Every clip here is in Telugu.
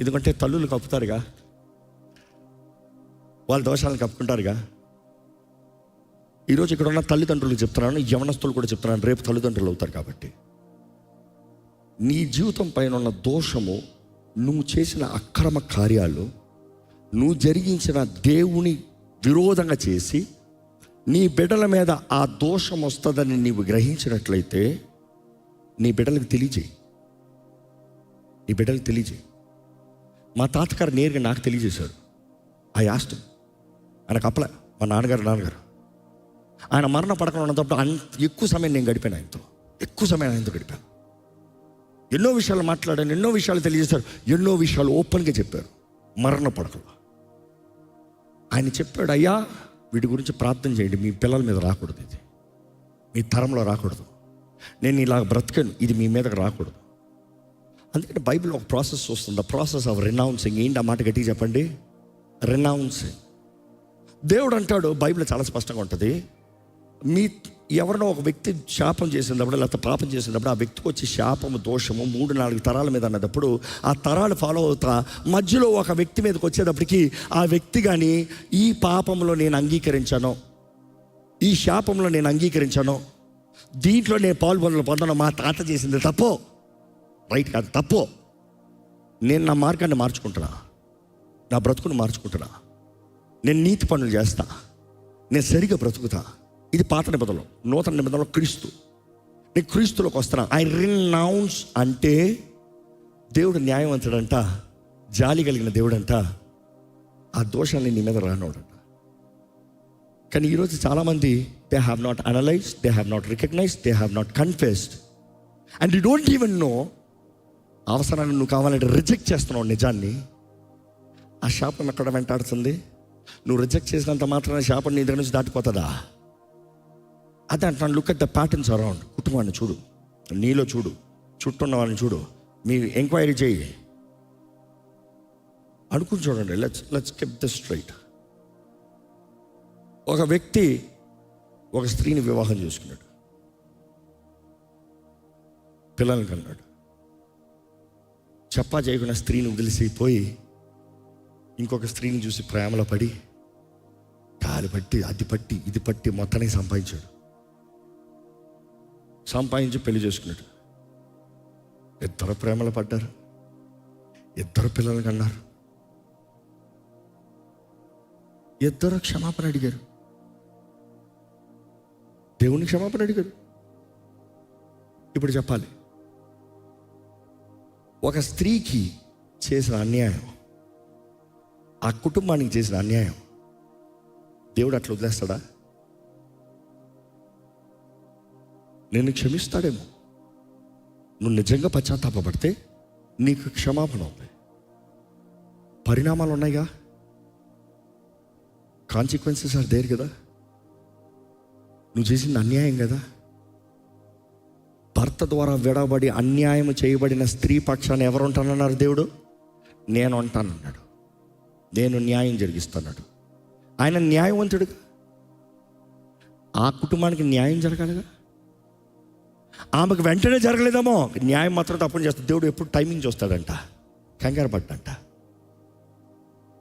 ఎందుకంటే తల్లులు కప్పుతారుగా. వాళ్ళ దోషాలను కప్పుకుంటారుగా. ఈరోజు ఇక్కడ ఉన్న తల్లిదండ్రులు చెప్తున్నాను యవనస్తులు కూడా చెప్తున్నాను రేపు తల్లిదండ్రులు అవుతారు కాబట్టి. నీ జీవితం పైన ఉన్న దోషము నువ్వు చేసిన అక్రమ కార్యాలు నువ్వు జరిగించిన దేవుని విరోధంగా చేసి నీ బిడ్డల మీద ఆ దోషం వస్తుందని నీవు గ్రహించినట్లయితే నీ బిడ్డలకు తెలియజేయి. నీ బిడ్డలకు తెలియజేయి. మా తాతగారు నేరుగా నాకు తెలియజేశారు. ఆ యాస్ట్ ఆయనకు అప్పలే మా నాన్నగారు నాన్నగారు. ఆయన మరణ పడకుండా ఉన్నప్పుడు అంత ఎక్కువ సమయం నేను గడిపాను ఆయనతో. ఎక్కువ సమయం ఆయనతో గడిపాను. ఎన్నో విషయాలు మాట్లాడాను ఎన్నో విషయాలు తెలియజేశారు ఎన్నో విషయాలు ఓపెన్గా చెప్పారు. మరణ పడకలు. ఆయన చెప్పాడు అయ్యా వీటి గురించి ప్రార్థన చేయండి మీ పిల్లల మీద రాకూడదు ఇది. మీ తరంలో రాకూడదు. నేను ఇలా బ్రతకను ఇది మీ మీదకి రాకూడదు. అందుకని బైబిల్ ఒక ప్రాసెస్ వస్తుంది. ప్రాసెస్ ఆఫ్ రెనౌన్సింగ్ ఏంటి ఆ మాట గట్టిగా చెప్పండి? రినౌన్సింగ్ దేవుడు అంటాడు బైబిల్ చాలా స్పష్టంగా ఉంటుంది. మీ ఎవరినో ఒక వ్యక్తి శాపం చేసినప్పుడు లేకపోతే పాపం చేసినప్పుడు ఆ వ్యక్తికి వచ్చి శాపము దోషము మూడు నాలుగు తరాల మీద అన్నప్పుడు ఆ తరాలు ఫాలో అవుతా. మధ్యలో ఒక వ్యక్తి మీదకి వచ్చేటప్పటికి ఆ వ్యక్తి కానీ ఈ పాపంలో నేను అంగీకరించాను. ఈ శాపంలో నేను అంగీకరించాను. దీంట్లో నేను పాల్గొనలు పొందను. మా తాత చేసింది తప్పో. రైట్ కాదు తప్పు. నేను నా మార్గాన్ని మార్చుకుంటున్నా. నా బ్రతుకును మార్చుకుంటున్నా. నేను నీతి పనులు చేస్తా. నేను సరిగా బ్రతుకుతా. ఇది పాత నిబంధనలు. నూతన నిబంధనలో క్రీస్తు. నేను క్రీస్తులోకి వస్తున్నా. ఐ రినౌన్స్ అంటే దేవుడు న్యాయవంతుడంట జాలి కలిగిన దేవుడంట ఆ దోషాన్ని నీ మీద రానోడంట. కానీ ఈరోజు చాలామంది they have not analyse they have not recognise they have not confessed and you don't even know అవసరాన్ని నువ్వు కావాలంటే రిజెక్ట్ చేస్తున్నావు నిజాన్ని. ఆ శాపం ఎక్కడ వెంటాడుతుంది? నువ్వు రిజెక్ట్ చేసినంత మాత్రాన శాపం నీ దగ్గర నుంచి దాటిపోతుందా? అదే అంటున్నాను look at the patterns around కుటుంబాన్ని చూడు నీలో చూడు చుట్టూ ఉన్న వాళ్ళని చూడు మీ ఎంక్వైరీ చేయి. అనుకుని చూడండి let's let's keep the straight ఒక వ్యక్తి ఒక స్త్రీని వివాహం చేసుకున్నాడు. పిల్లల్ని కన్నాడు. చెప్పా చేయకుండా స్త్రీని వదిలిసిపోయి ఇంకొక స్త్రీని చూసి ప్రేమలో పడి కాలు పట్టి అది పట్టి ఇది పట్టి మొత్తానికి సంపాదించాడు. సంపాదించి పెళ్ళి చేసుకున్నాడు. ఇద్దరు ప్రేమలో పడ్డారు. ఇద్దరు పిల్లలు కన్నారు. ఇద్దరు క్షమాపణ అడిగారు. దేవుని క్షమాపణ అడిగారు. ఇప్పుడు చెప్పాలి. ఒక స్త్రీకి చేసిన అన్యాయం ఆ కుటుంబానికి చేసిన అన్యాయం దేవుడు అట్లా వదిలేస్తాడా? నేను క్షమిస్తాడేమో. నువ్వు నిజంగా పశ్చాత్తాపడితే నీకు క్షమాపణ ఉంది. పరిణామాలు ఉన్నాయిగా కాన్సిక్వెన్సెస్ ఆర్ దేర్ కదా. నువ్వు చేసింది అన్యాయం కదా. భర్త ద్వారా విడబడి అన్యాయం చేయబడిన స్త్రీ పక్షాన్ని ఎవరు ఉంటానన్నారు దేవుడు? నేను ఉంటానన్నాడు నేను న్యాయం జరిగిస్తున్నాడు ఆయన న్యాయవంతుడు ఆ కుటుంబానికి న్యాయం జరగాలిగా? ఆమెకు వెంటనే జరగలేదేమో. న్యాయం మాత్రం తప్పని చేస్తాడు దేవుడు ఎప్పుడు టైమింగ్ చూస్తాడంట. కంగారు పడ్డంట.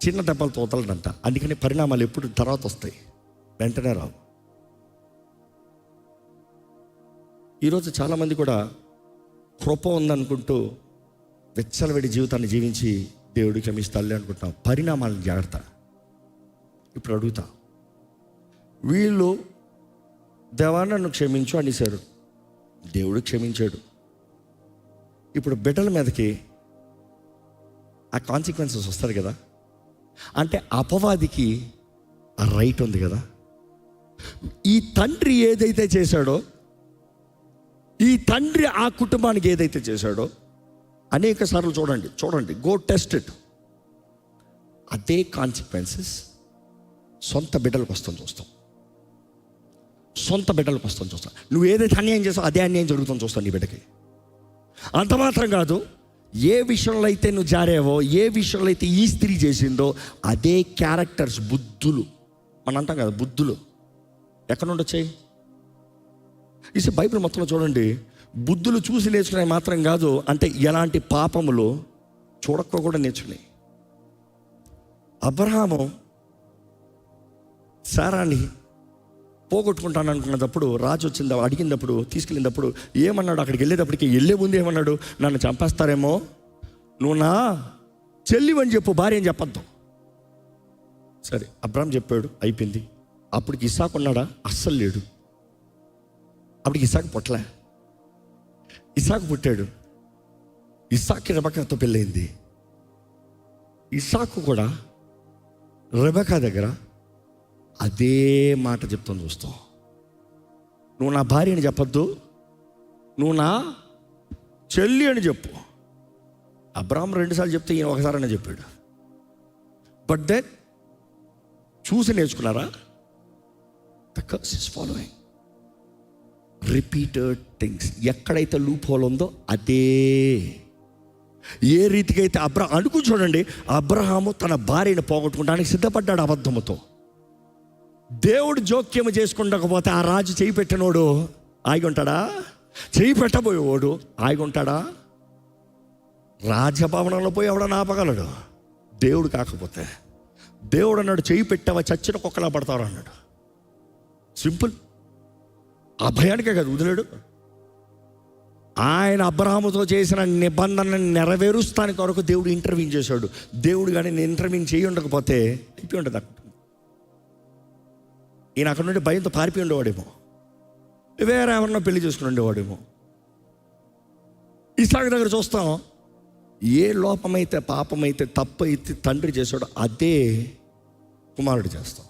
చిన్న దెబ్బలు వదలడంట అందుకని పరిణామాలు ఎప్పుడు తర్వాత వస్తాయి. వెంటనే రావు. ఈరోజు చాలామంది కూడా కృప ఉందనుకుంటూ వెచ్చలవిడి జీవితాన్ని జీవించి దేవుడు క్షమిస్తాలే అనుకుంటున్నాం. పరిణామాలను జాగ్రత్త. ఇప్పుడు అడుగుతా. వీళ్ళు దేవా నన్ను క్షమించు అనేశారు. దేవుడు క్షమించాడు. ఇప్పుడు బిడ్డల మీదకి ఆ కాన్సిక్వెన్సెస్ వస్తుంది కదా. అంటే అపవాదికి ఆ రైట్ ఉంది కదా. ఈ తండ్రి ఏదైతే చేశాడో ఈ తండ్రి ఆ కుటుంబానికి ఏదైతే చేశాడో అనేక సార్లు చూడండి చూడండి గో టెస్ట్ ఇట్ అదే కాన్సిక్వెన్సెస్ సొంత బిడ్డలకు వస్తాం చూస్తాం. సొంత బిడ్డలకు వస్తాం చూస్తాం. నువ్వు ఏదైతే అన్యాయం చేస్తావు అదే అన్యాయం జరుగుతుంది చూస్తావు నీ బిడ్డకి. అంత మాత్రం కాదు ఏ విషయంలో అయితే నువ్వు జారావో ఏ విషయంలో అయితే ఈ స్త్రీ చేసిందో అదే క్యారెక్టర్స్ బుద్ధులు. మనం అంటాం కదా బుద్ధులు. ఎక్కడ నుండి వచ్చాయి ఈ బైబిల్ మొత్తంలో చూడండి బుద్ధులు చూసి నేర్చుకునే మాత్రం కాదు అంటే ఎలాంటి పాపములు చూడక్క కూడా నేర్చుకున్నాయి. అబ్రహాము సారాన్ని పోగొట్టుకుంటాను అనుకున్నప్పుడు రాజు వచ్చింది అడిగినప్పుడు తీసుకెళ్ళినప్పుడు ఏమన్నాడు? అక్కడికి వెళ్ళేటప్పటికి వెళ్ళే ముందు ఏమన్నాడు? నన్ను చంపేస్తారేమో? నువ్వు నా చెల్లివని చెప్పు భార్య అని చెప్పద్దు. సరే అబ్రామ్ చెప్పాడు అయిపోయింది. అప్పటికి ఇసాకున్నాడా అస్సలు లేడు. అప్పటికి ఇసాకు పుట్టలే. ఇసాకు పుట్టాడు. ఇసాక్కి రెబకాతో పెళ్ళయింది. ఇసాకు కూడా రెబకా దగ్గర అదే మాట చెప్తాను చూస్తాం నువ్వు నా భార్య అని చెప్పొద్దు. నువ్వు నా చెల్లి అని చెప్పు. అబ్రాహం రెండుసార్లు చెప్తే ఈయన ఒకసారి చెప్పాడు. బట్ దెన్ చూసి నేర్చుకున్నారా? The curse is following repeated things ఎక్కడైతే లూప్ హోల్ ఉందో అదే. ఏ రీతికి అయితే అబ్రా అనుకు చూడండి అబ్రహాము తన భార్యను పోగొట్టుకోవడానికి సిద్ధపడ్డాడు అబద్ధముతో. దేవుడు జోక్యం చేసుకుండకపోతే ఆ రాజు చేయి పెట్టినోడు ఆగి ఉంటాడా? చేయి పెట్టబోయేవాడు ఆగి ఉంటాడా? రాజభవనంలో పోయి ఎవడన్నా ఆపగలడు? దేవుడు కాకపోతే. దేవుడు అన్నాడు చేయి పెట్టావా? చచ్చిన కుక్కలా పడతారు అన్నాడు. సింపుల్. ఆ భయానికే కదా వదిలేడు. ఆయన అబ్రహాముతో చేసిన నిబంధనను నెరవేరుస్తానికి కొరకు దేవుడు ఇంటర్వ్యూ చేశాడు. దేవుడు కానీ నేను ఇంటర్వ్యూ చేయి ఉండకపోతే అయిపోయి ఉండదు అక్కడ. ఈయన అక్కడ నుండి భయంతో పారిపోయి ఉండేవాడేమో. వేరే ఎవరన్నా పెళ్ళి చేసుకుని ఉండేవాడేమో. ఇసాకు దగ్గర చూస్తాం ఏ లోపమైతే పాపమైతే తప్పు అయితే తండ్రి చేశాడో అదే కుమారుడు చేస్తాం.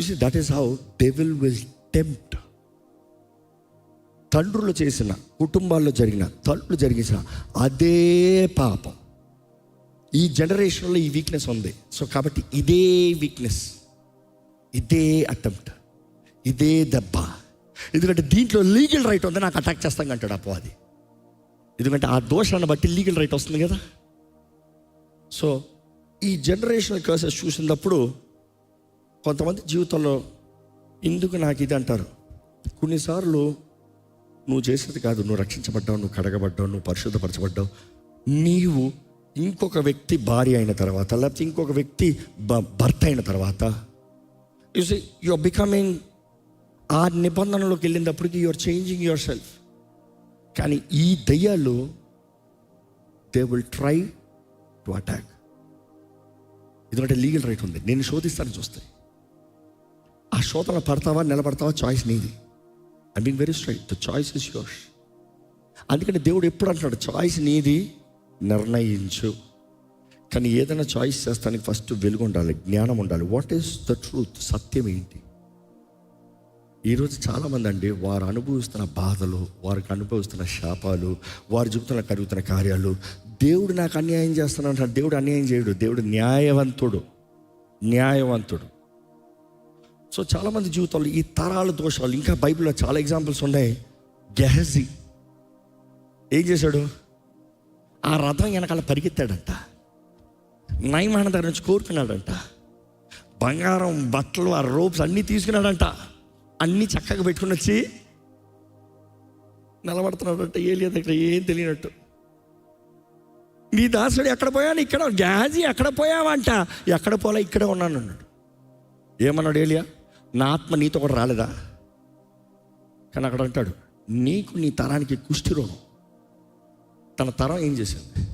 You that is how devil will tempt తండ్రులు చేసిన కుటుంబాల్లో జరిగిన తండ్రులు జరిగిన అదే పాపం. ఈ జనరేషన్లో ఈ వీక్నెస్ ఉంది. సో కాబట్టి ఇదే వీక్నెస్ ఇదే అటెంప్ట్ ఇదే దెబ్బ. ఎందుకంటే దీంట్లో లీగల్ రైట్ ఉంది నాకు అటాక్ చేస్తాం అంటాడు అపో అది. ఎందుకంటే ఆ దోషాన్ని బట్టి లీగల్ రైట్ వస్తుంది కదా. సో ఈ జనరేషనల్ కర్సెస్ చూసినప్పుడు కొంతమంది జీవితంలో ఎందుకు నాకు ఇది అంటారు? కొన్నిసార్లు నువ్వు చేసేది కాదు నువ్వు రక్షించబడ్డావు నువ్వు కడగబడ్డావు నువ్వు పరిశుద్ధపరచబడ్డావు. నీవు ఇంకొక వ్యక్తి భార్య అయిన తర్వాత లేకపోతే ఇంకొక వ్యక్తి భర్త అయిన తర్వాత you see you are becoming ఆ నిబంధనలోకి వెళ్ళినప్పటికీ you are changing your self కానీ ఈ దయ్యాలు they will try to attack ఎందుకంటే లీగల్ రైట్ ఉంది. నేను శోధిస్తాను చూస్తే. ఆ శోధన పడతావా నిలబడతావా చాయిస్ నీది. I mean very straight the choice is yours అందుకని దేవుడు ఎప్పుడు అంటున్నాడు చాయిస్ నీది నిర్ణయించు. కానీ ఏదైనా చాయిస్ చేస్తానికి ఫస్ట్ వెలుగు ఉండాలి జ్ఞానం ఉండాలి. వాట్ ఈస్ ద ట్రూత్ సత్యం ఏంటి? ఈరోజు చాలామంది అండి వారు అనుభవిస్తున్న బాధలు వారికి అనుభవిస్తున్న శాపాలు వారు చెబుతున్న కలుగుతున్న కార్యాలు దేవుడు నాకు అన్యాయం చేస్తున్నాడు దేవుడు అన్యాయం చేయడు. దేవుడు న్యాయవంతుడు. న్యాయవంతుడు. సో చాలామంది జీవితాల్లో ఈ తరాల దోషాలు ఇంకా బైబిల్లో చాలా ఎగ్జాంపుల్స్ ఉన్నాయి. గెహజీ ఏం చేశాడు? ఆ రథం వెనకాల పరిగెత్తాడంట. నయమాన దగ్గర నుంచి కోరుకున్నాడంట. బంగారం బట్టలు ఆ రోప్స్ అన్నీ తీసుకున్నాడంట. అన్నీ చక్కగా పెట్టుకుని వచ్చి నిలబడుతున్నాడంట. ఏలియా దగ్గర ఏం తెలియనట్టు. నీ దాసుడు ఎక్కడ పోయాను ఇక్కడ. గ్యాజీ ఎక్కడ పోయావంట? ఎక్కడ పోలే? ఇక్కడే ఉన్నాను అన్నాడు. ఏమన్నాడు ఏలియా? నా ఆత్మ నీతో కూడా రాలేదా? కానీ అక్కడ అంటాడు నీకు నీ తరానికి కుష్టి రోగం. తన తరం ఏం చేసింది?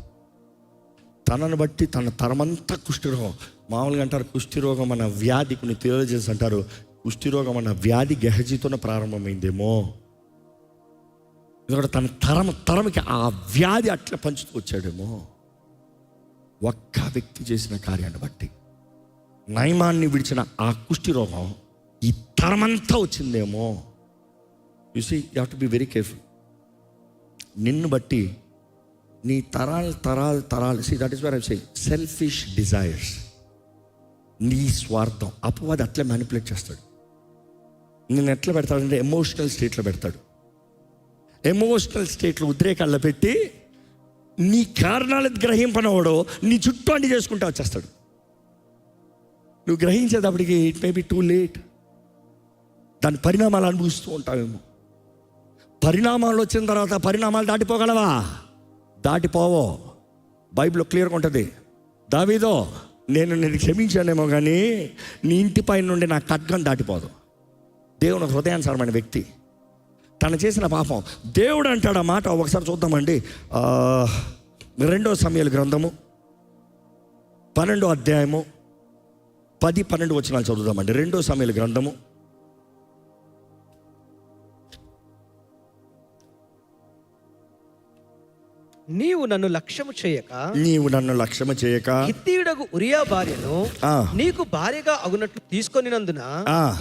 తనను బట్టి తన తరమంతా కుష్ఠరోగం మామూలుగా అంటారు కుష్ఠరోగం అన్న వ్యాధి కొన్ని తెలియజేసి అంటారు కుష్ఠరోగం అన్న వ్యాధి గెహజీతోనే ప్రారంభమైందేమో. ఎందుకంటే తన తరం తరంకి ఆ వ్యాధి అట్లా పంచుతూ వచ్చాడేమో. ఒక్క వ్యక్తి చేసిన కార్యాన్ని బట్టి నయమాన్ని విడిచిన ఆ కుష్టి రోగం ఈ తరమంతా వచ్చిందేమో. You see you to be very careful నిన్ను బట్టి నీ తరాలు తరాలు తరాలు see that is where I say selfish desires నీ స్వార్థం అపవాది అట్లే మ్యానిపులేట్ చేస్తాడు. నేను ఎట్లా పెడతాడంటే ఎమోషనల్ స్టేట్లో పెడతాడు. ఎమోషనల్ స్టేట్లో ఉద్రేకాల్లో పెట్టి నీ కారణాలు గ్రహింపనవాడో నీ చుట్టూ అన్ని చేసుకుంటూ వచ్చేస్తాడు. నువ్వు గ్రహించేటప్పటికి it may be too late దాని పరిణామాలు అనుభవిస్తూ ఉంటామేమో పరిణామాలు వచ్చిన తర్వాత పరిణామాలు దాటిపోగలవా? దాటిపోవో. బైబిల్లో క్లియర్గా ఉంటుంది. దావీదో నేను నేను క్షమించానేమో కానీ నీ ఇంటిపై నుండి నా ఖడ్గం దాటిపోదు. దేవుని హృదయానుసారమైన వ్యక్తి. తను చేసిన పాపం. దేవుడు అంటాడు ఆ మాట ఒకసారి చూద్దామండి. రెండో సమయాల గ్రంథము పన్నెండో అధ్యాయము పది పన్నెండు వచనాలు చదువుదామండి. రెండో సమయాల గ్రంథము నీవు నన్ను లక్ష్యము చేయక నీవు నన్ను లక్ష్యము చేయక హిత్తీయుడగు ఉరియా భార్యను. నీకు భార్యగా అగునట్లు తీసుకొనినందున.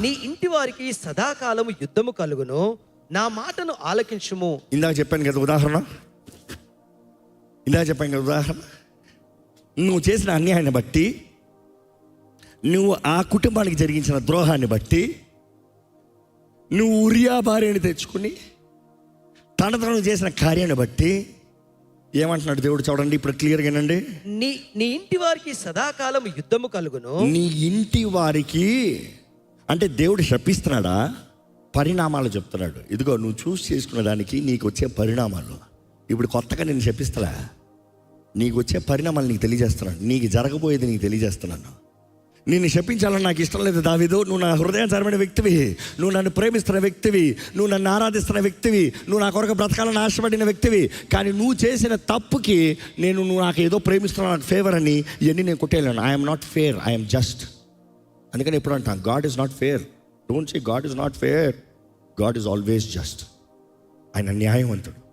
నీ ఇంటి వారికి సదాకాలము యుద్ధము కలుగును నా మాటను ఆలకించుము ఇందాక చెప్పాను కదా ఉదాహరణ ఇందాక చెప్పాను కదా ఉదాహరణ నువ్వు చేసిన అన్యాయాన్ని బట్టి నువ్వు ఆ కుటుంబానికి జరిగించిన ద్రోహాన్ని బట్టి నువ్వు ఉరియా భార్యని తెచ్చుకుని తన తను చేసిన కార్యాన్ని బట్టి ఏమంటున్నాడు దేవుడు చూడండి ఇప్పుడు క్లియర్గా వినండి. నీ నీ ఇంటి వారికి సదాకాలము యుద్ధము కలుగును. నీ ఇంటి వారికి అంటే దేవుడు శపిస్తున్నాడా? పరిణామాలు చెప్తున్నాడు. ఇదిగో నువ్వు చూస్ చేసుకున్న దానికి నీకు వచ్చే పరిణామాలు. ఇప్పుడు కొత్తగా నేను శపిస్తలే? నీకు వచ్చే పరిణామాలు నీకు తెలియజేస్తున్నాను నీకు జరగబోయేది నీకు తెలియజేస్తున్నాను. నిన్ను శపించాలని నాకు ఇష్టం లేదు దావిదు. నువ్వు నా హృదయాచారమైన వ్యక్తివి. నువ్వు నన్ను ప్రేమిస్తున్న వ్యక్తివి. నువ్వు నన్ను ఆరాధిస్తున్న వ్యక్తివి. నువ్వు నా కొరకు బ్రతకాలని ఆశపడిన వ్యక్తివి. కానీ నువ్వు చేసిన తప్పుకి నేను నువ్వు నాకు ఏదో ప్రేమిస్తున్నా నాకు ఫేవర్ అని ఇవన్నీ నేను కొట్టేయలేను. I'm not fair I'm just అందుకని ఎప్పుడు అంటాను God is not fair don't say God is not fair God is always just ఆయన న్యాయవంతుడు.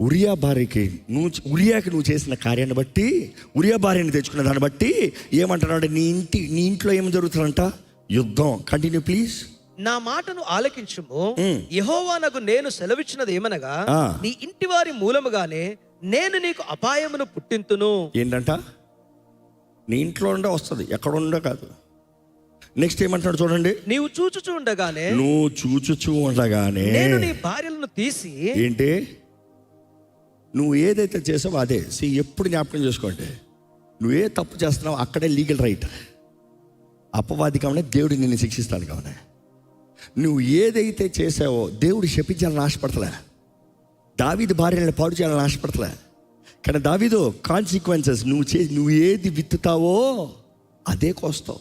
ఉరియా భార్యకి నువ్వు ఉరియాకి నువ్వు చేసిన కార్యాన్ని బట్టి ఉరియా భార్యని తెచ్చుకున్న దాన్ని బట్టి ఏమంటున్నాడు నీ ఇంటి నీ ఇంట్లో ఏం జరుగుతుందంట? యుద్ధం. కంటిన్యూ ప్లీజ్ నా మాటను ఆలకించుము. యహోవా నాకు నేను సెలవిచ్చినది ఏమనగా. నీ ఇంటి వారి మూలముగానే నేను నీకు అపాయమును పుట్టింతును. ఏంటంట? నీ ఇంట్లో ఉండే వస్తుంది ఎక్కడ ఉండే కాదు. నెక్స్ట్ ఏమంటున్నాడు చూడండి. నీవు చూచుచూ ఉండగానే నువ్వు చూచుచూ ఉండగానే నేను నీ భార్యలను తీసి ఏంటి? నువ్వు ఏదైతే చేసావో అదే. సి ఎప్పుడు జ్ఞాపకం చేసుకోండి. నువ్వు ఏ తప్పు చేస్తున్నావు అక్కడే లీగల్ రైట్. అపవాది కావనే దేవుడు నిన్ను శిక్షిస్తాడు కావనే. నువ్వు ఏదైతే చేసావో దేవుడు శపించాలని ఆశపడతలే. దావీదు భార్యలను పాడు చేయాలని ఆశపడతలే. కానీ దావీదు కాన్సిక్వెన్సెస్ నువ్వు చే నువ్వు ఏది విత్తుతావో అదే కోస్తావు.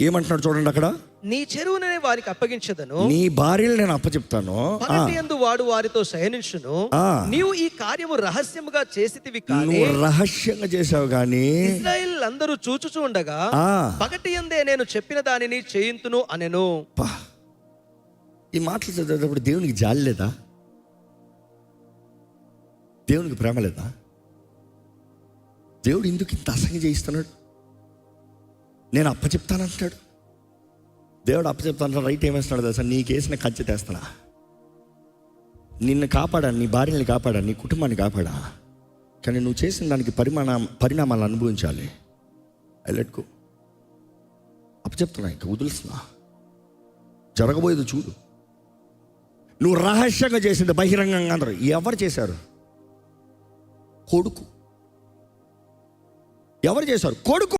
ఏమంటున్నాడు చూడండి అక్కడ? నీ చెరువుననే వారికి అప్పగించదను. నీ భార్యలు నేను అప్పచెప్తాను. ఆ. పగటి యందు వాడు వారితో శయనించును. నీవు ఈ కార్యము రహస్యముగా చేసితివి కానీ రహస్యంగా చేసావు కానీ ఇజ్రాయిల్ అందరూ చూచుచూ ఉండగా ఆ. పగటి యందే నేను చెప్పిన దానిని చేయింతును అనెను. ఈ మాటలు చదివేటప్పుడు దేవునికి జాలి లేదా? దేవునికి ప్రేమ లేదా? దేవుడు ఎందుకు ఇంత అసహ్యం చేయిస్తున్నాడు? నేను అప్పచెప్తానంటాడు. దేవుడు అప్పచెప్తాను రైట్ ఏమేస్తున్నాడు తెలుసా? నీకేసిన కంచె తెస్తానా నిన్ను కాపాడా? నీ భార్యని కాపాడా? నీ కుటుంబాన్ని కాపాడా? కానీ నువ్వు చేసిన దానికి పరిమాణ పరిణామాలు అనుభవించాలి. ఐలెట్కు అప్పచెప్తున్నా ఇంకా వదులుస్తున్నా. జరగబోయేది చూడు. నువ్వు రహస్యంగా చేసింది బహిరంగంగా అందరు. ఎవరు చేశారు? కొడుకు. ఎవరు చేశారు? కొడుకు.